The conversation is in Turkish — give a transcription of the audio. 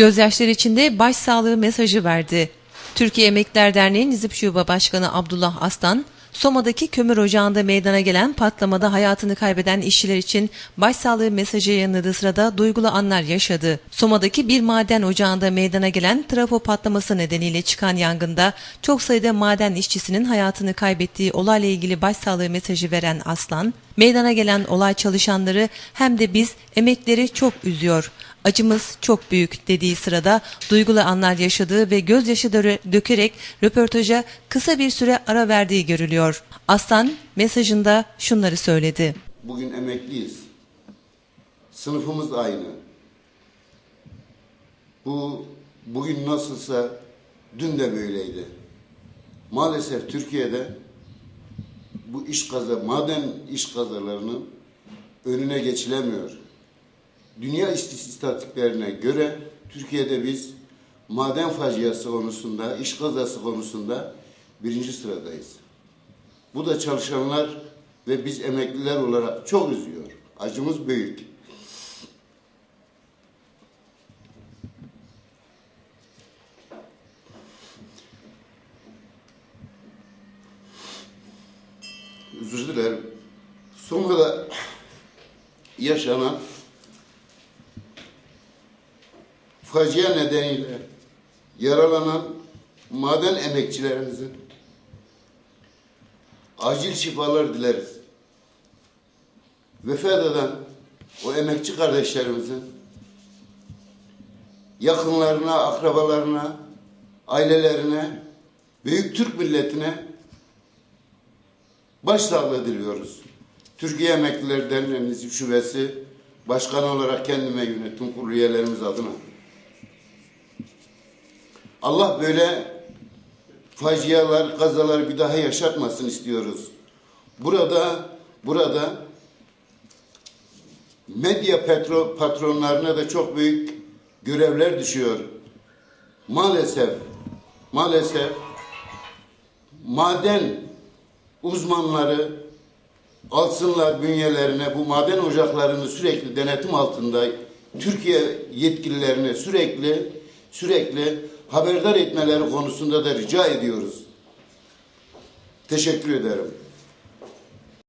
Gözyaşları içinde başsağlığı mesajı verdi. Türkiye Emekliler Derneği Nizip Şube Başkanı Abdullah Aslan, Soma'daki kömür ocağında meydana gelen patlamada hayatını kaybeden işçiler için başsağlığı mesajı yayınladığı sırada duygulu anlar yaşadı. Soma'daki bir maden ocağında meydana gelen trafo patlaması nedeniyle çıkan yangında çok sayıda maden işçisinin hayatını kaybettiği olayla ilgili başsağlığı mesajı veren Aslan, meydana gelen olay çalışanları hem de biz emekleri çok üzüyor. Acımız çok büyük dediği sırada duygulu anlar yaşadığı ve gözyaşı dö- dökerek röportaja kısa bir süre ara verdiği görülüyor. Aslan mesajında şunları söyledi. Bugün emekliyiz. Sınıfımız aynı. Bu bugün nasılsa dün de böyleydi. Maalesef Türkiye'de bu iş kaza, maden iş kazalarının önüne geçilemiyor. Dünya istatistiklerine göre Türkiye'de biz maden faciası konusunda, iş kazası konusunda birinci sıradayız. Bu da çalışanlar ve biz emekliler olarak çok üzüyor. Acımız büyük. Özür dilerim. Soma'da yaşanan facia nedeniyle yaralanan maden emekçilerimizin acil şifalar dileriz. Vefat eden o emekçi kardeşlerimizin yakınlarına, akrabalarına, ailelerine, büyük Türk milletine başsağlığı diliyoruz. Türkiye Emekliler Derneği Şubesi Başkanı olarak kendime yönetim kurulu üyelerimiz adına Allah böyle facialar, kazalar bir daha yaşatmasın istiyoruz. Burada burada medya petro, patronlarına da çok büyük görevler düşüyor. Maalesef maalesef maden uzmanları alsınlar bünyelerine bu maden ocaklarını sürekli denetim altında Türkiye yetkililerine sürekli sürekli haberdar etmeleri konusunda da rica ediyoruz. Teşekkür ederim.